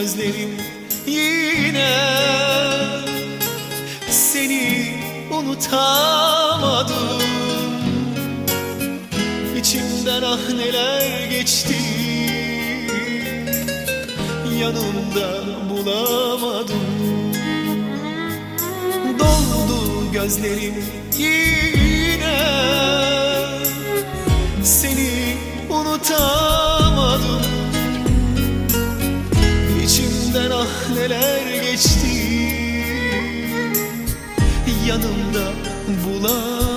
gözlerim yine. Seni unutamadım. İçimden ah neler geçti. Yanımda bulamadım. Doldu gözlerim yine. Seni unutamadım. İçimden ah neler geçti. Yanımda bulamadım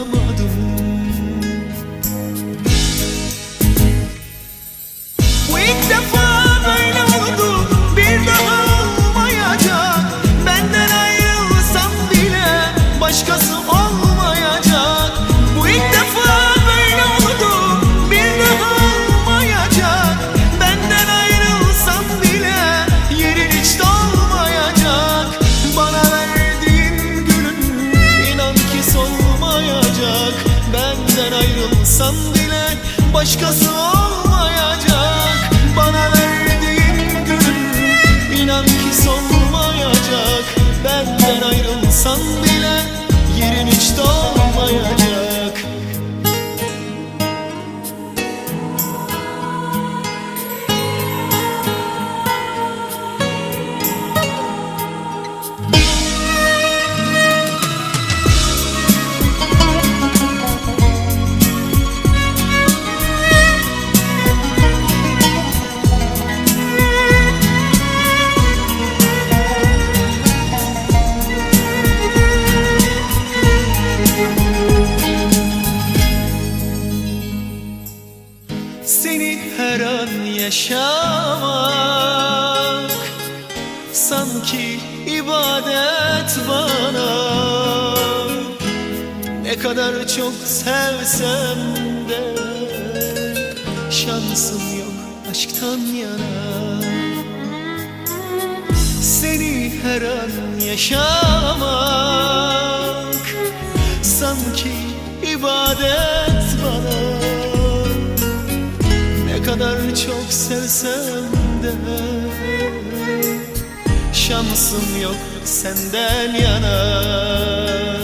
ayrılsam bile Başkası olmayacak. Bana verdiğin gülün inan ki solmayacak. Benden ayrılsan bile Yerin hiç dolmayacak Seni her an yaşamak. Sanki ibadet bana. Ne kadar çok sevsem de Şansım yok aşktan yana. Seni her an yaşamak sevsem de Şansım yok senden yana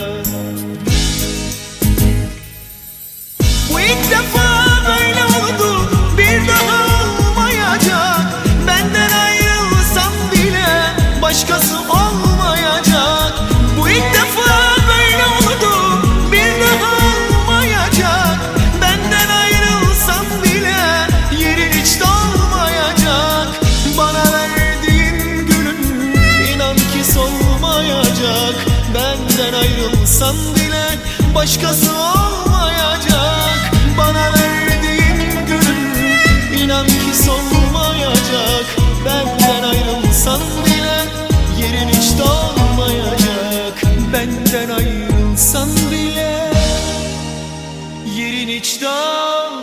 ayrılsan bile Başkası olmayacak. Bana verdiğin gülün inan ki solmayacak. Benden ayrılsan bile Yerin hiç dolmayacak. Benden ayrılsan bile Yerin hiç dolmayacak